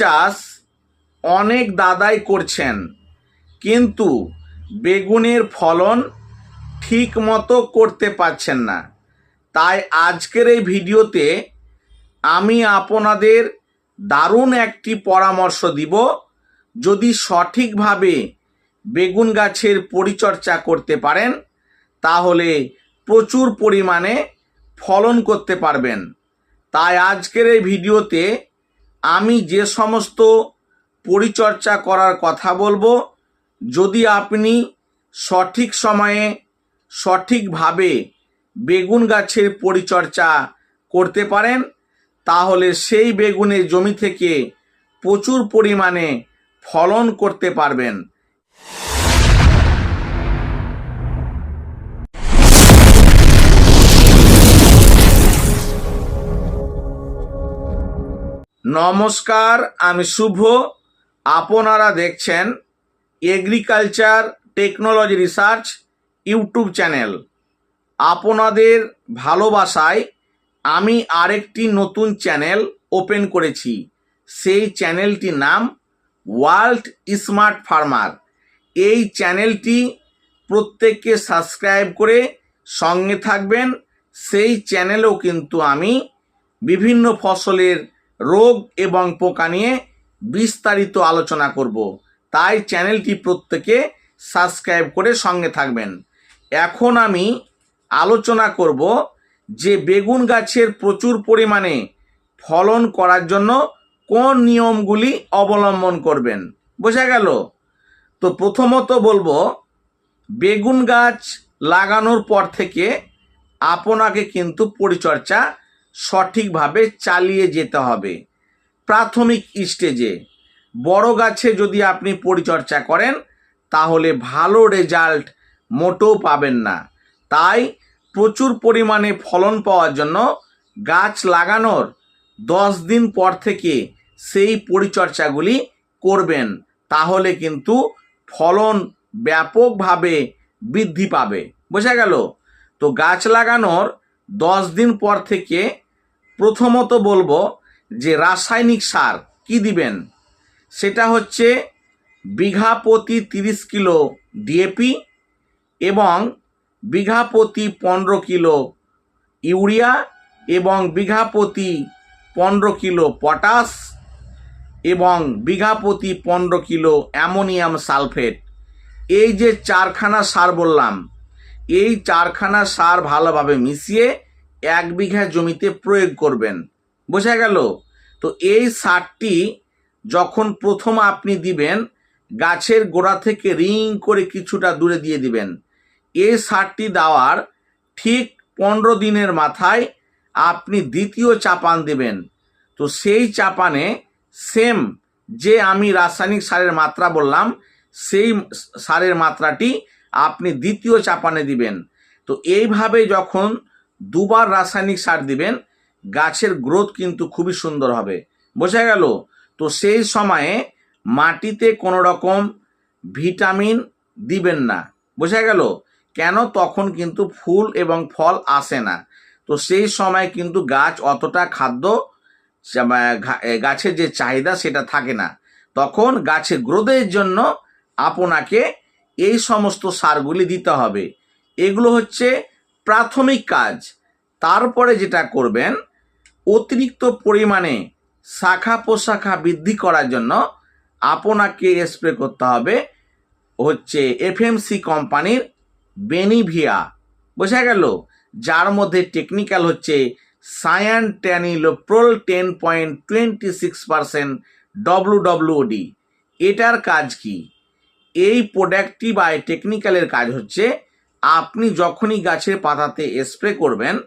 চাষ অনেক দাদাই করছেন, কিন্তু বেগুনের ফলন ঠিক মতো করতে পারছেন না। তাই আজকের এই ভিডিওতে আমি আপনাদের দারুণ একটি পরামর্শ দিব, যদি সঠিকভাবে বেগুন গাছের পরিচর্যা করতে পারেন, তাহলে প্রচুর পরিমাণে ফলন করতে পারবেন। তাই আজকের এই ভিডিওতে আমি যে সমস্ত পরিচর্যা করার কথা বলব, যদি আপনি সঠিক সময়ে সঠিকভাবে বেগুন গাছের পরিচর্যা করতে পারেন, তাহলে সেই বেগুনের জমি থেকে প্রচুর পরিমাণে ফলন করতে পারবেন। নমস্কার, আমি শুভ। আপনারা দেখছেন agriculture technology research YouTube channel. আপনাদের ভালোবাসায় আমি আরেকটি নতুন চ্যানেল ওপেন করেছি। সেই চ্যানেলটির নাম ওয়ার্ল্ড স্মার্ট ফার্মার। এই চ্যানেলটি প্রত্যেককে সাবস্ক্রাইব করে সঙ্গে থাকবেন। সেই চ্যানেলেও কিন্তু আমি বিভিন্ন ফসলের রোগ এবং পোকা নিয়ে বিস্তারিত আলোচনা করব। তাই চ্যানেলটি প্রত্যেকে সাবস্ক্রাইব করে সঙ্গে থাকবেন। এখন আমি আলোচনা করব যে বেগুন গাছের প্রচুর পরিমাণে ফলন করার জন্য কোন নিয়মগুলি অবলম্বন করবেন। বোঝা গেল? তো প্রথমত বলব, বেগুন গাছ লাগানোর পর থেকে আপনাকে কিন্তু পরিচর্যা সঠিকভাবে চালিয়ে যেতে হবে। প্রাথমিক স্টেজে বড় গাছে যদি আপনি পরিচর্যা করেন, তাহলে ভালো রেজাল্ট মোটেও পাবেন না। তাই প্রচুর পরিমাণে ফলন পাওয়ার জন্য গাছ লাগানোর দশ দিন পর থেকে সেই পরিচর্যাগুলি করবেন, তাহলে কিন্তু ফলন ব্যাপকভাবে বৃদ্ধি পাবে। বোঝা গেল? তো গাছ লাগানোর দশ দিন পর থেকে প্রথমত বলব যে রাসায়নিক সার কি দিবেন? সেটা হচ্ছে বিঘা প্রতি তিরিশ কিলো ডিএপি এবং বিঘা প্রতি পনেরো কিলো ইউরিয়া এবং বিঘা প্রতি পনেরো কিলো পটাশ এবং বিঘা প্রতি পনেরো কিলো অ্যামোনিয়াম সালফেট। এই যে চারখানা সার বললাম, এই চারখানা সার ভালোভাবে মিশিয়ে এক বিঘা জমিতে প্রয়োগ করবেন। বোঝা গেল? তো এই সারটি যখন প্রথম আপনি দিবেন, গাছের গোড়া থেকে রিং করে কিছুটা দূরে দিয়ে দিবেন। এই সারটি দেওয়ার ঠিক পনেরো দিনের মাথায় আপনি দ্বিতীয় চাপান দেবেন। তো সেই চাপানে সেম যে আমি রাসায়নিক সারের মাত্রা বললাম, সেই সারের মাত্রাটি আপনি দ্বিতীয় চাপানে দিবেন। তো এইভাবে যখন দুবার রাসায়নিক সার দিবেন, গাছের গ্রোথ কিন্তু খুবই সুন্দর হবে। বোঝা গেল? তো সেই সময়ে মাটিতে কোনো রকম ভিটামিন দিবেন না। বোঝা গেল? কেন? তখন কিন্তু ফুল এবং ফল আসে না। তো সেই সময় কিন্তু গাছ অতটা খাদ্য গাছের যে চাহিদা সেটা থাকে না। তখন গাছের গ্রোথের জন্য আপনাকে এই সমস্ত সারগুলি দিতে হবে। এগুলো হচ্ছে প্রাথমিক কাজ। তারপরে যেটা করবেন, অতিরিক্ত পরিমাণে শাখা প্রশাখা বৃদ্ধি করার জন্য আপনাকে স্প্রে করতে হবে হচ্ছে এফএমসি কোম্পানির বেনিভিয়া বোঝা গেল? যার মধ্যে টেকনিক্যাল হচ্ছে cyantraniliprole ten point twenty six percent W WD এটার কাজ কি? এই প্রোডাক্টটি বা টেকনিক্যালের কাজ হচ্ছে আপনি যখনই গাছের পাতাতে স্প্রে করবেন,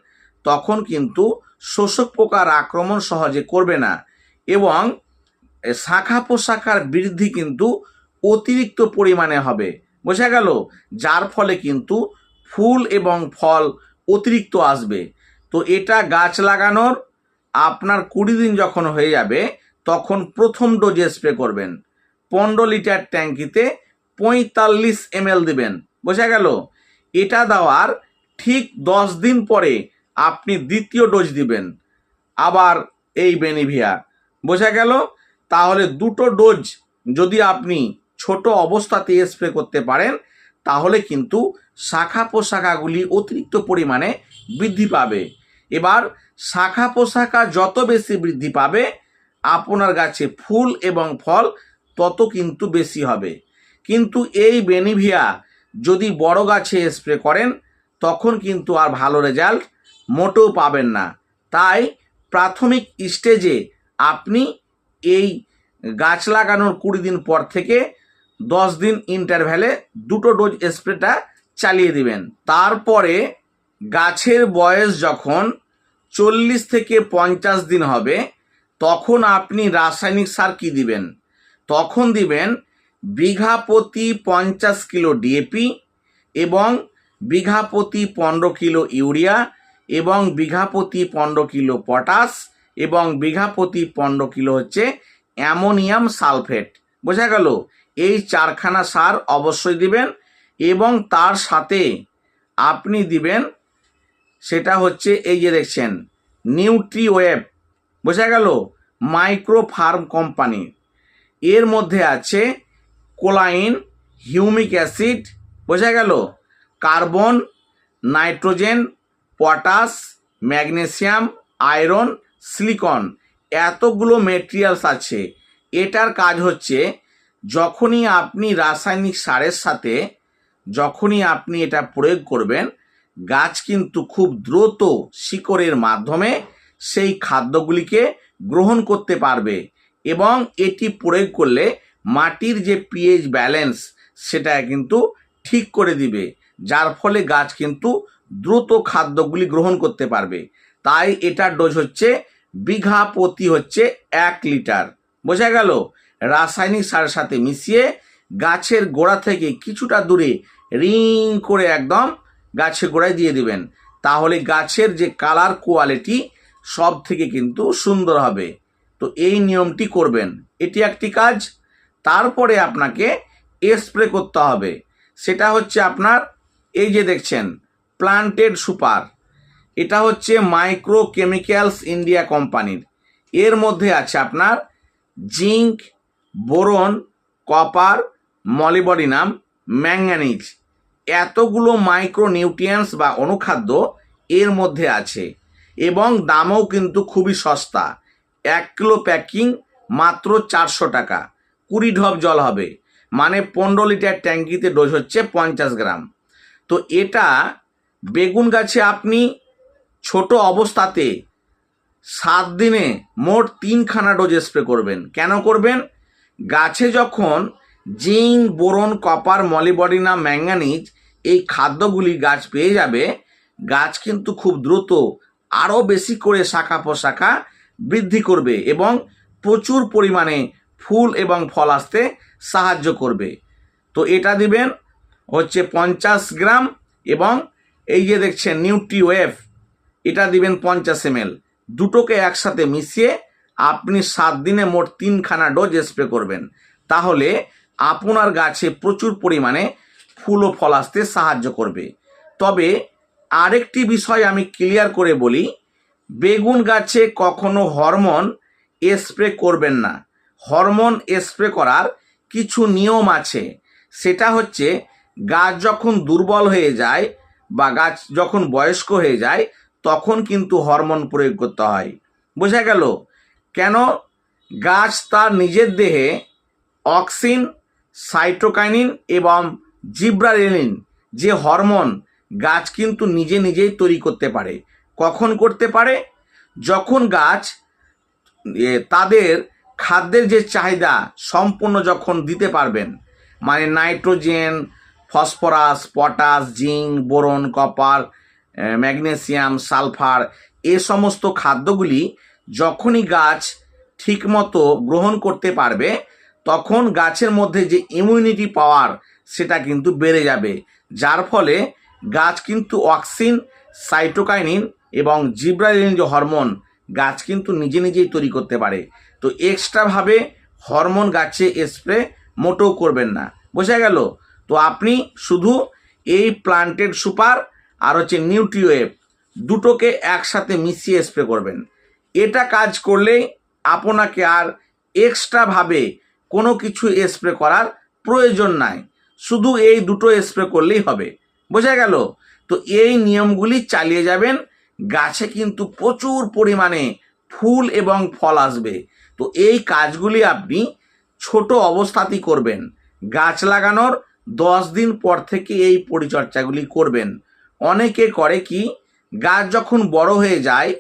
তখন কিন্তু শোষক পোকার আক্রমণ সহজে করবে না এবং শাখা প্রশাখার বৃদ্ধি কিন্তু অতিরিক্ত পরিমাণে হবে। বোঝা গেল? যার ফলে কিন্তু ফুল এবং ফল অতিরিক্ত আসবে। তো এটা গাছ লাগানোর আপনার কুড়ি দিন যখন হয়ে যাবে, তখন প্রথম ডোজে স্প্রে করবেন। পনেরো লিটার ট্যাঙ্কিতে পঁয়তাল্লিশ এমএল দেবেন। বোঝা গেল? এটা দেওয়ার ঠিক দশ দিন পরে আপনি দ্বিতীয় ডোজ দিবেন। আবার এই বেনিভিয়া বোঝা গেল? তাহলে দুটো ডোজ যদি আপনি ছোট অবস্থাতে স্প্রে করতে পারেন, তাহলে কিন্তু শাখা পোশাখাগুলি অতিরিক্ত পরিমাণে বৃদ্ধি পাবে। এবার শাখা পোশাখা যত বেশি বৃদ্ধি পাবে, আপনার গাছে ফুল এবং ফল তত কিন্তু বেশি হবে। কিন্তু এই বেনিভিয়া যদি বড় গাছে স্প্রে করেন, তখন কিন্তু আর ভালো রেজাল্ট মোটেও পাবেন না। তাই প্রাথমিক স্টেজে আপনি এই গাছ লাগানোর কুড়ি দিন পর থেকে দশ দিন ইন্টারভ্যালে দুটো ডোজ স্প্রেটা চালিয়ে দিবেন। তারপরে গাছের বয়স যখন চল্লিশ থেকে পঞ্চাশ দিন হবে, তখন আপনি রাসায়নিক সার কী দিবেন? তখন দিবেন বিঘা প্রতি পঞ্চাশ কিলো ডিএপি এবং বিঘা প্রতি পনেরো কিলো ইউরিয়া এবং বিঘা প্রতি পনেরো কিলো পটাশ এবং বিঘা প্রতি পনেরো কিলো হচ্ছে অ্যামোনিয়াম সালফেট। বোঝা গেল? এই চারখানা সার অবশ্যই দিবেন এবং তার সাথে আপনি দিবেন সেটা হচ্ছে এই যে দেখছেন নিউট্রিওয়েব বোঝা গেল? মাইক্রো ফার্ম কোম্পানি এর মধ্যে আছে কোলাইন, হিউমিক অ্যাসিড, বোঝা গেল? Carbon, nitrogen, potash, magnesium, iron, silicon, এতগুলো মেটেরিয়ালস আছে। এটার কাজ হচ্ছে, যখনই আপনি রাসায়নিক সারের সাথে, যখনই আপনি এটা প্রয়োগ করবেন, গাছ কিন্তু খুব দ্রুত শিকড়ের মাধ্যমে সেই খাদ্যগুলিকে গ্রহণ করতে পারবে এবং এটি প্রয়োগ করলে মাটির যে পিএইচ ব্যালেন্স সেটা কিন্তু ঠিক করে দিবে, যার ফলে গাছ কিন্তু দ্রুত খাদ্যগুলি গ্রহণ করতে পারবে। তাই এটার ডোজ হচ্ছে, বিঘা প্রতি হচ্ছে এক লিটার। বোঝা গেল? রাসায়নিক সারের সাথে মিশিয়ে গাছের গোড়া থেকে কিছুটা দূরে রিং করে একদম গাছের গোড়ায় দিয়ে দিবেন। তাহলে গাছের যে কালার কোয়ালিটি সব থেকে কিন্তু সুন্দর হবে। তো এই নিয়মটি করবেন। এটি একটি কাজ। তারপরে আপনাকে স্প্রে করতে হবে। সেটা হচ্ছে আপনার, এই যে দেখছেন প্লান্টেড সুপার এটা হচ্ছে মাইক্রো কেমিক্যালস ইন্ডিয়া কোম্পানির এর মধ্যে আছে আপনার zinc boron copper molybdenum manganese এতগুলো মাইক্রো নিউট্রিয়েন্টস বা অনুখাদ্য এর মধ্যে আছে। এবং দামও কিন্তু খুবই সস্তা। এক কিলো প্যাকিং মাত্র চারশো টাকা। কুড়ি ঢপ জল হবে। মানে পনেরো লিটার ট্যাঙ্কিতে ডোজ হচ্ছে পঞ্চাশ গ্রাম। তো এটা বেগুন গাছে আপনি ছোট অবস্থাতে সাত দিনে মোট তিনখানা ডোজ স্প্রে করবেন। কেন করবেন? গাছে যখন zinc, boron, copper, molybdenum, manganese এই খাদ্যগুলি গাছ পেয়ে যাবে, গাছ কিন্তু খুব দ্রুত আরও বেশি করে শাখা পোশাখা বৃদ্ধি করবে এবং প্রচুর পরিমাণে ফুল এবং ফল আসতে সাহায্য করবে। তো এটা দিবেন হচ্ছে পঞ্চাশ গ্রাম এবং এই যে দেখছেন নিউট্রিওয়েভ এটা দিবেন পঞ্চাশ এম দুটোকে একসাথে মিশিয়ে আপনি সাত দিনে মোট তিনখানা ডোজ স্প্রে করবেন। তাহলে আপনার গাছে প্রচুর পরিমাণে ফুল ও ফল আসতে সাহায্য করবে। তবে আরেকটি বিষয় আমি ক্লিয়ার করে বলি, বেগুন গাছে কখনো হরমোন স্প্রে করবেন না। হরমোন স্প্রে করার কিছু নিয়ম আছে। সেটা হচ্ছে, গাছ যখন দুর্বল হয়ে যায় বা গাছ যখন বয়স্ক হয়ে যায়, তখন কিন্তু হরমোন প্রয়োগ করতে হয়। বোঝা গেল? কেন? গাছ তার নিজের দেহে অক্সিন, সাইটোকাইনিন এবং জিব্রালিন যে হরমোন গাছ কিন্তু নিজে নিজেই তৈরি করতে পারে। কখন করতে পারে? যখন গাছ তাদের খাদ্যের যে চাহিদা সম্পূর্ণ যখন দিতে পারবেন মানে nitrogen, phosphorus, potash, zinc, boron, copper magnesium, sulphur, এ সমস্ত খাদ্যগুলি যখনই গাছ ঠিকমতো গ্রহণ করতে পারবে, তখন গাছের মধ্যে যে ইমিউনিটি পাওয়ার সেটা কিন্তু বেড়ে যাবে। যার ফলে গাছ কিন্তু অক্সিন সাইটোকাইনিন এবং জিব্রালিন যে হরমোন গাছ কিন্তু নিজে নিজেই তৈরি করতে পারে। তো এক্সট্রাভাবে হরমোন গাছে স্প্রে মোটেও করবেন না। বোঝা গেল? তো আপনি শুধু এই প্লান্টেড সুপার আর হচ্ছে নিউট্রিওয়েভ দুটোকে একসাথে মিশিয়ে স্প্রে করবেন। এটা কাজ করলেই আপনাকে আর এক্সট্রাভাবে কোনো কিছু স্প্রে করার প্রয়োজন নাই। শুধু এই দুটো স্প্রে করলেই হবে। বোঝা গেল? তো এই নিয়মগুলি চালিয়ে যাবেন। গাছে কিন্তু প্রচুর পরিমাণে ফুল এবং ফল আসবে। তো এই কাজগুলি আপনি ছোট অবস্থাতেই করবেন। গাছ লাগানোর দশ দিন পর থেকে এই পরিচর্যাগুলি করবেন। অনেকে করে কি, গাছ যখন বড় হয়ে যায়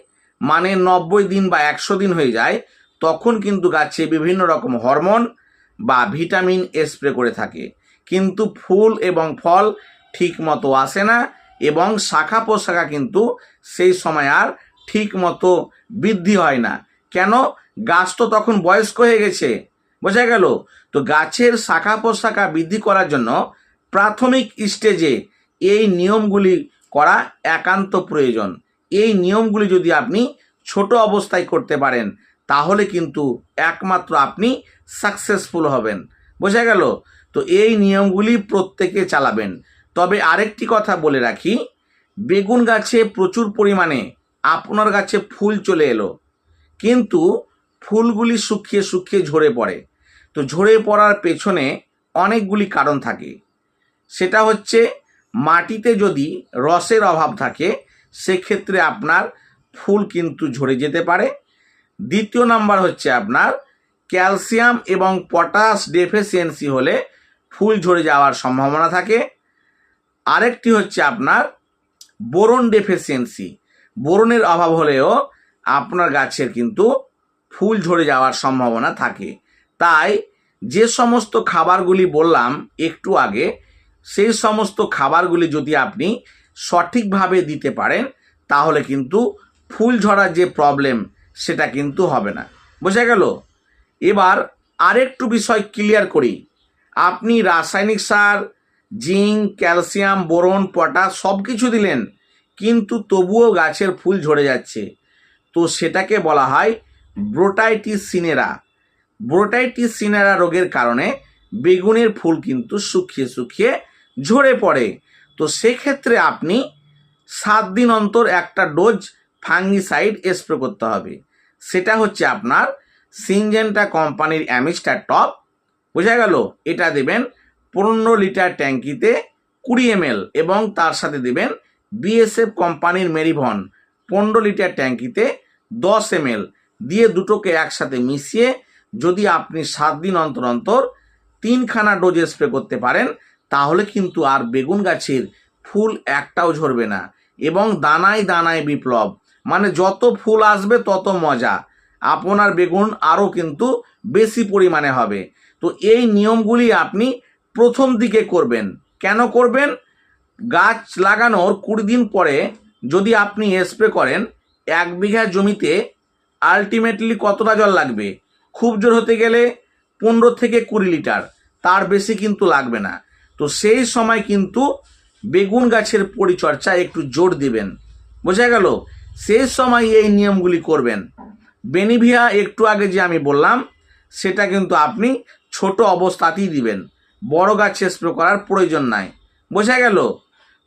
মানে নব্বই দিন বা একশো দিন হয়ে যায়, তখন কিন্তু গাছে বিভিন্ন রকম হরমোন বা ভিটামিন স্প্রে করে থাকে। কিন্তু ফুল এবং ফল ঠিক মতো আসে না এবং শাখা পোশাখা কিন্তু সেই সময় আর ঠিক মতো বৃদ্ধি হয় না। কেন? গাছ তো তখন বয়স্ক হয়ে গেছে। বোঝা গেল? তো গাছের শাখা পোশাখা বৃদ্ধি করার জন্য প্রাথমিক স্টেজে এই নিয়মগুলি করা একান্ত প্রয়োজন। এই নিয়মগুলি যদি আপনি ছোট অবস্থায় করতে পারেন, তাহলে কিন্তু একমাত্র আপনি সাকসেসফুল হবেন। বোঝা গেল? তো এই নিয়মগুলি প্রত্যেকে চালাবেন। তবে আরেকটি কথা বলে রাখি, বেগুন গাছে প্রচুর পরিমাণে, আপনার গাছে ফুল চলে এলো। কিন্তু ফুলগুলি শুকিয়ে শুকিয়ে ঝরে পড়ে। তো ঝরে পড়ার পেছনে অনেকগুলি কারণ থাকে। সেটা হচ্ছে মাটিতে যদি রসের অভাব থাকে, সেক্ষেত্রে আপনার ফুল কিন্তু ঝরে যেতে পারে। দ্বিতীয় নাম্বার হচ্ছে আপনার ক্যালসিয়াম এবং পটাশ ডেফিসিয়েন্সি হলে ফুল ঝরে যাওয়ার সম্ভাবনা থাকে। আরেকটি হচ্ছে আপনার বোরন ডেফিসিয়েন্সি। বোরনের অভাব হলেও আপনার গাছের কিন্তু ফুল ঝরে যাওয়ার সম্ভাবনা থাকে। তাই যে সমস্ত খাবারগুলি বললাম একটু আগে, সেই সমস্ত খাবারগুলি যদি আপনি সঠিকভাবে দিতে পারেন, তাহলে কিন্তু ফুল ঝরার যে প্রবলেম সেটা কিন্তু হবে না। বোঝা গেল? এবার আরেকটু বিষয় ক্লিয়ার করি। আপনি রাসায়নিক সার, জিঙ্ক, ক্যালসিয়াম, বোরন, পটাশ সব কিছু দিলেন, কিন্তু তবুও গাছের ফুল ঝরে যাচ্ছে। তো সেটাকে বলা হয় ব্রোটাইটিস সিনেরা। ব্রোটাইটিস সিনেরা রোগের কারণে বেগুনের ফুল কিন্তু শুকিয়ে শুকিয়ে ঝরে পড়ে। তো সেক্ষেত্রে আপনি সাত দিন অন্তর একটা ডোজ ফাঙ্গিসাইড স্প্রে করতে হবে। সেটা হচ্ছে আপনার সিনজেন্টা কোম্পানির অ্যামিস্টার টপ। বোঝা গেল? এটা দেবেন পনেরো লিটার ট্যাঙ্কিতে কুড়ি এম এবং তার সাথে দেবেন বিএসএফ কোম্পানির মেরিভন। পনেরো লিটার ট্যাঙ্কিতে দশ এম দিয়ে দুটোকে একসাথে মিশিয়ে যদি আপনি সাত দিন অন্তর অন্তর তিনখানা ডোজ স্প্রে করতে পারেন, তাহলে কিন্তু আর বেগুন গাছের ফুল একটাও ঝরবে না। এবং দানায় দানায় বিপ্লব। মানে যত ফুল আসবে, তত মজা। আপনার বেগুন আরও কিন্তু বেশি পরিমাণে হবে। তো এই নিয়মগুলি আপনি প্রথম দিকে করবেন। কেন করবেন? গাছ লাগানোর কুড়ি দিন পরে যদি আপনি স্প্রে করেন, এক বিঘা জমিতে আলটিমেটলি কতটা জল লাগবে? খুব জোর হতে গেলে পনেরো থেকে কুড়ি লিটার। তার বেশি কিন্তু লাগবে না। তো সেই সময় কিন্তু বেগুন গাছের পরিচর্যা একটু জোর দিবেন। বোঝা গেল? সেই সময় এই নিয়মগুলি করবেন। বেনিভিয়া, একটু আগে যে আমি বললাম, সেটা কিন্তু আপনি ছোট অবস্থাতেই দিবেন। বড় গাছে স্প্রে করার প্রয়োজন নাই। বোঝা গেল?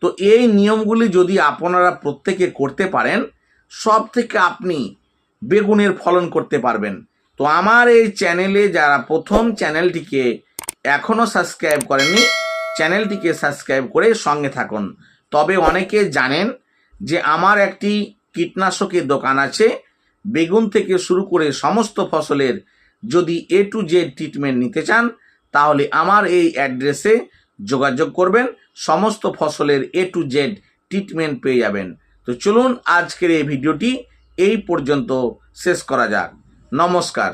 তো এই নিয়মগুলি যদি আপনারা প্রত্যেকে করতে পারেন সব থেকে আপনি বেগুনের ফলন করতে পারবেন। তো আমার এই চ্যানেলে যারা প্রথম চ্যানেলটিকে এখনও সাবস্ক্রাইব করেননি, চ্যানেলটিকে সাবস্ক্রাইব করে সঙ্গে থাকুন। তবে অনেকে জানেন যে আমার একটি কীটনাশকের দোকান আছে। বেগুন থেকে শুরু করে সমস্ত ফসলের যদি এ টু জেড ট্রিটমেন্ট নিতে চান, তাহলে আমার এই অ্যাড্রেসে যোগাযোগ করবেন। সমস্ত ফসলের এ টু জেড ট্রিটমেন্ট পেয়ে যাবেন। তো চলুন আজকের এই ভিডিওটি এই পর্যন্ত শেষ করা যাক। নমস্কার।